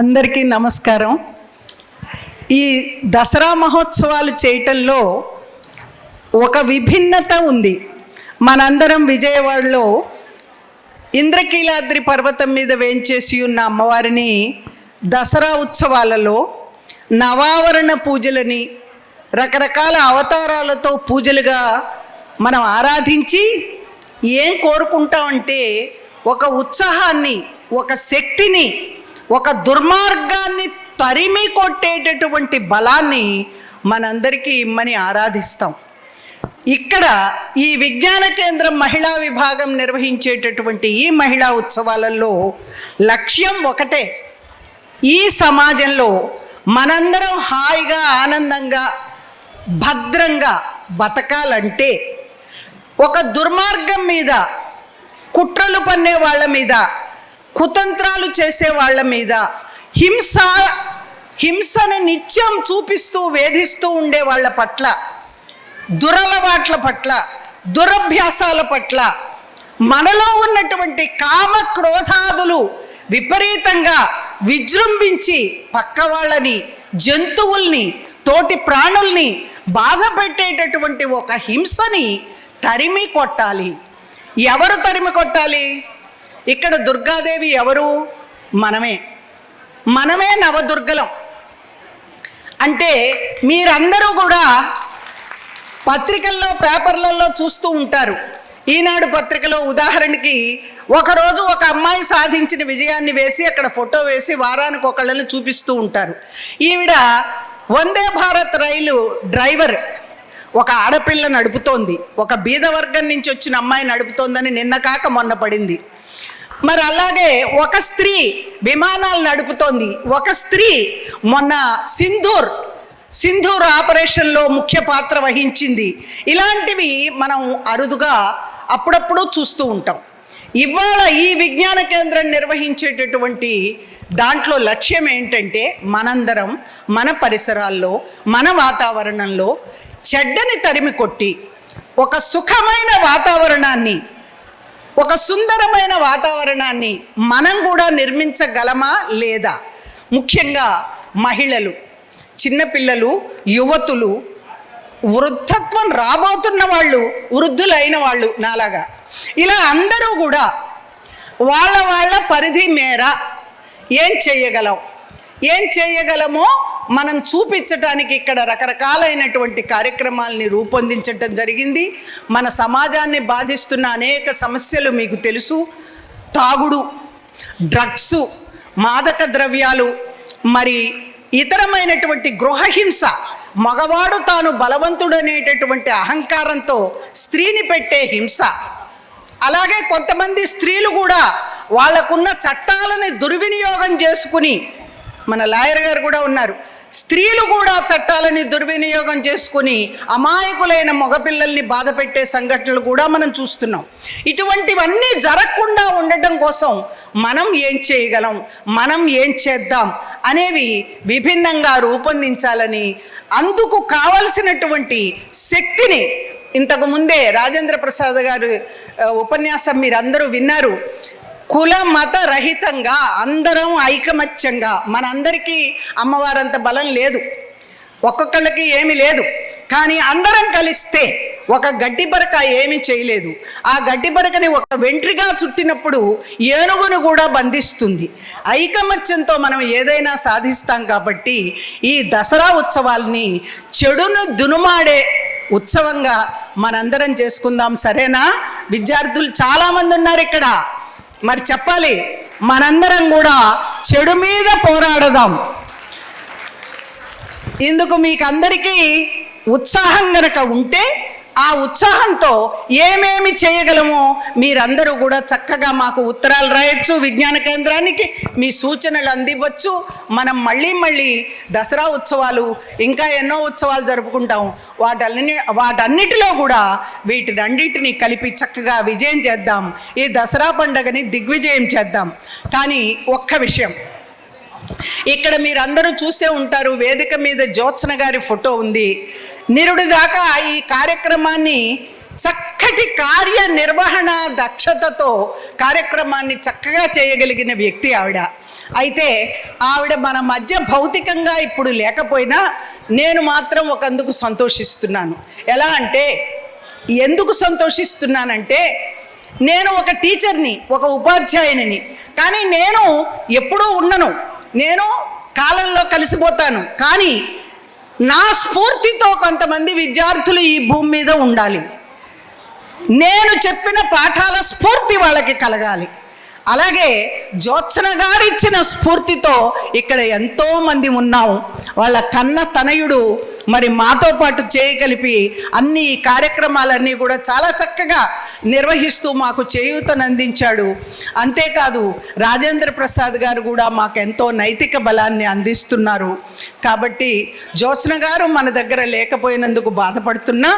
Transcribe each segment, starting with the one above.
అందరికీ నమస్కారం. ఈ దసరా మహోత్సవాలు చేయటంలో ఒక విభిన్నత ఉంది. మనందరం విజయవాడలో ఇంద్రకీలాద్రి పర్వతం మీద వేంచేసి ఉన్న అమ్మవారిని దసరా ఉత్సవాలలో నవావరణ పూజలని రకరకాల అవతారాలతో పూజలుగా మనం ఆరాధించి ఏం కోరుకుంటామంటే ఒక ఉత్సాహాన్ని ఒక శక్తిని ఒక దుర్మార్గాన్ని తరిమి కొట్టేటటువంటి బలాన్ని మనందరికీ ఇమ్మని ఆరాధిస్తాం. ఇక్కడ ఈ విజ్ఞాన కేంద్రం మహిళా విభాగం నిర్వహించేటటువంటి ఈ మహిళా ఉత్సవాలలో లక్ష్యం ఒకటే. ఈ సమాజంలో మనందరం హాయిగా ఆనందంగా భద్రంగా బతకాలంటే ఒక దుర్మార్గం మీద కుట్రలు పన్నే వాళ్ళ మీద కుతంత్రాలు చేసే వాళ్ళ మీద హింస హింసను నిత్యం చూపిస్తూ వేధిస్తూ ఉండే వాళ్ళ పట్ల దురలవాట్ల పట్ల దురభ్యాసాల పట్ల మనలో ఉన్నటువంటి కామ క్రోధాదులు విపరీతంగా విజృంభించి పక్క వాళ్ళని జంతువుల్ని తోటి ప్రాణుల్ని బాధ పెట్టేటటువంటి ఒక హింసని తరిమి కొట్టాలి. ఎవరు తరిమి కొట్టాలి? ఇక్కడ దుర్గాదేవి ఎవరు? మనమే. మనమే నవదుర్గలం. అంటే మీరందరూ కూడా పత్రికల్లో పేపర్లలో చూస్తూ ఉంటారు. ఈనాడు పత్రికలో ఉదాహరణకి ఒకరోజు ఒక అమ్మాయి సాధించిన విజయాన్ని వేసి అక్కడ ఫోటో వేసి వారానికి ఒకళ్ళని చూపిస్తూ ఉంటారు. ఈవిడ వందే భారత్ రైలు డ్రైవర్. ఒక ఆడపిల్ల నడుపుతోంది. ఒక బీద వర్గం నుంచి వచ్చిన అమ్మాయి నడుపుతోందని నిన్న కాక మొన్న పడింది. మరి అలాగే ఒక స్త్రీ విమానాలు నడుపుతోంది. ఒక స్త్రీ మొన్న సింధూర్ సింధూర్ ఆపరేషన్లో ముఖ్య పాత్ర వహించింది. ఇలాంటివి మనం అరుదుగా అప్పుడప్పుడు చూస్తూ ఉంటాం. ఇవాళ ఈ విజ్ఞాన కేంద్రం నిర్వహించేటటువంటి దాంట్లో లక్ష్యం ఏంటంటే మనందరం మన పరిసరాల్లో మన వాతావరణంలో చెడ్డని తరిమి కొట్టి ఒక సుఖమైన వాతావరణాన్ని ఒక సుందరమైన వాతావరణాన్ని మనం కూడా నిర్మించగలమా లేదా? ముఖ్యంగా మహిళలు చిన్నపిల్లలు యువతులు వృద్ధత్వం రాబోతున్న వాళ్ళు వృద్ధులైన వాళ్ళు నాలాగా. ఇలా అందరూ కూడా వాళ్ళ వాళ్ళ పరిధి మేర ఏం చేయగలం? ఏం చేయగలమో మనం చూపించటానికి ఇక్కడ రకరకాలైనటువంటి కార్యక్రమాల్ని రూపొందించటం జరిగింది. మన సమాజాన్ని బాధిస్తున్న అనేక సమస్యలు మీకు తెలుసు. తాగుడు డ్రగ్స్ మాదక ద్రవ్యాలు మరి ఇతరమైనటువంటి గృహహింస మగవాడు తాను బలవంతుడనేటటువంటి అహంకారంతో స్త్రీని పెట్టే హింస. అలాగే కొంతమంది స్త్రీలు కూడా వాళ్ళకున్న చట్టాలని దుర్వినియోగం చేసుకుని మన లాయర్ గారు కూడా ఉన్నారు. స్త్రీలు కూడా చట్టాలని దుర్వినియోగం చేసుకుని అమాయకులైన మగపిల్లల్ని బాధ పెట్టే సంఘటనలు కూడా మనం చూస్తున్నాం. ఇటువంటివన్నీ జరగకుండా ఉండటం కోసం మనం ఏం చేయగలం మనం ఏం చేద్దాం అనేవి విభిన్నంగా రూపొందించాలని అందుకు కావలసినటువంటి శక్తిని ఇంతకు ముందే రాజేంద్ర ప్రసాద్ గారు ఉపన్యాసం మీరందరూ విన్నారు. కుల మత రహితంగా అందరం ఐకమత్యంగా మనందరికీ అమ్మవారంత బలం లేదు. ఒక్కొక్కళ్ళకి ఏమీ లేదు. కానీ అందరం కలిస్తే ఒక గడ్డి బరక ఏమి చేయలేదు. ఆ గడ్డి బరకని ఒక వెంట్రిగా చుట్టినప్పుడు ఏనుగును కూడా బంధిస్తుంది. ఐకమత్యంతో మనం ఏదైనా సాధిస్తాం కాబట్టి ఈ దసరా ఉత్సవాల్ని చెడును దునుమాడే ఉత్సవంగా మనందరం చేసుకుందాం. సరేనా? విద్యార్థులు చాలామంది ఉన్నారు ఇక్కడ. మరి చెప్పాలి మనందరం కూడా చెడు మీద పోరాడదాం. ఇందుకు మీకు అందరికీ ఉత్సాహం గనక ఉంటే ఆ ఉత్సాహంతో ఏమేమి చేయగలమో మీరందరూ కూడా చక్కగా మాకు ఉత్తరాలు రాయొచ్చు విజ్ఞాన కేంద్రానికి మీ సూచనలు అందివచ్చు మనం మళ్ళీ మళ్ళీ దసరా ఉత్సవాలు ఇంకా ఎన్నో ఉత్సవాలు జరుపుకుంటాం. వాటన్ని వాటన్నిటిలో కూడా వీటినన్నిటిని కలిపి చక్కగా విజయం చేద్దాం. ఈ దసరా పండుగని దిగ్విజయం చేద్దాం. కానీ ఒక్క విషయం. ఇక్కడ మీరందరూ చూసే ఉంటారు వేదిక మీద జ్యోత్సన గారి ఫోటో ఉంది. నిరుడి దాకా ఈ కార్యక్రమాన్ని చక్కటి కార్యనిర్వహణ దక్షతతో కార్యక్రమాన్ని చక్కగా చేయగలిగిన వ్యక్తి ఆవిడ. అయితే ఆవిడ మన మధ్య భౌతికంగా ఇప్పుడు లేకపోయినా నేను మాత్రం ఒకందుకు సంతోషిస్తున్నాను. ఎలా అంటే ఎందుకు సంతోషిస్తున్నానంటే నేను ఒక టీచర్ని ఒక ఉపాధ్యాయునిని. కానీ నేను ఎప్పుడూ ఉండను. నేను కాలంలో కలిసిపోతాను. కానీ నా స్ఫూర్తితో కొంతమంది విద్యార్థులు ఈ భూమి మీద ఉండాలి. నేను చెప్పిన పాఠాల స్ఫూర్తి వాళ్ళకి కలగాలి. అలాగే జ్యోత్సన గారిచ్చిన స్ఫూర్తితో ఇక్కడ ఎంతోమంది ఉన్నాం. వాళ్ళ కన్న తనయుడు మరి మాతో పాటు చేయగలిపి అన్ని ఈ కార్యక్రమాలన్నీ కూడా చాలా చక్కగా నిర్వహిస్తూ మాకు చేయూతనందించాడు. అంతేకాదు రాజేంద్ర ప్రసాద్ గారు కూడా మాకెంతో నైతిక బలాన్ని అందిస్తున్నారు. కాబట్టి జ్యోత్స్న గారు మన దగ్గర లేకపోయినందుకు బాధపడుతున్నా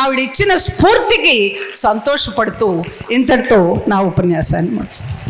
ఆవిడ ఇచ్చిన స్ఫూర్తికి సంతోషపడుతూ ఇంతటితో నా ఉపన్యాసాన్ని ముగిస్తాను